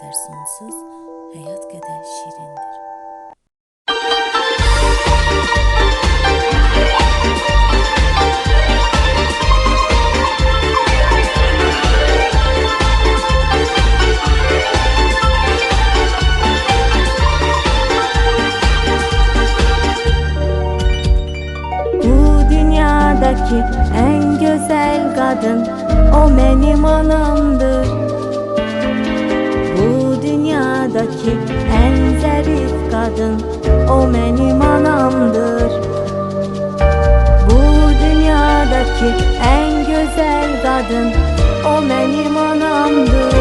kadar sonsuz, hayat kadar şirindir. Dünyadaki en güzel kadın o benim anamdır. Dünyadaki en zarif kadın o benim anamdır. Bu dünyadaki en güzel kadın o benim anamdır.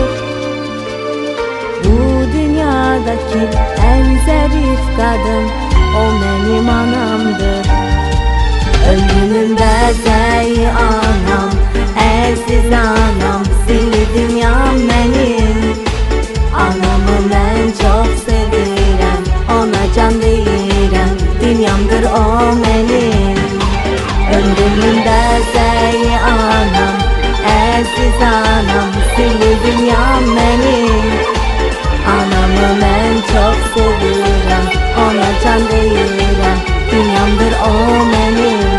Bu dünyadaki en zarif kadın o benim anamdır. Dünyamdır o benim. Ömrümde zey anam Ersiz anam. Silli dünyam benim. Anamı ben çok sevirem Ona can değirem Dünyamdır o benim.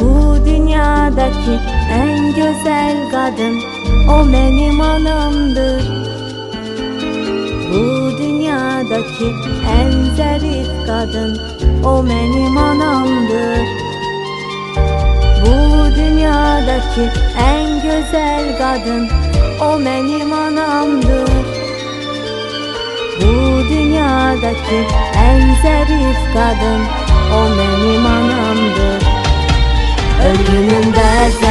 Bu dünyadaki en güzel kadın O benim anamdır dünyadaki en zarif kadın O benim anamdır. Bu dünyadaki en güzel kadın O benim anamdır. Bu dünyadaki en zarif kadın O benim anamdır. Ömrümde sen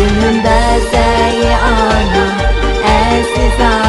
Gönlümde səyi ana Əlsiz ana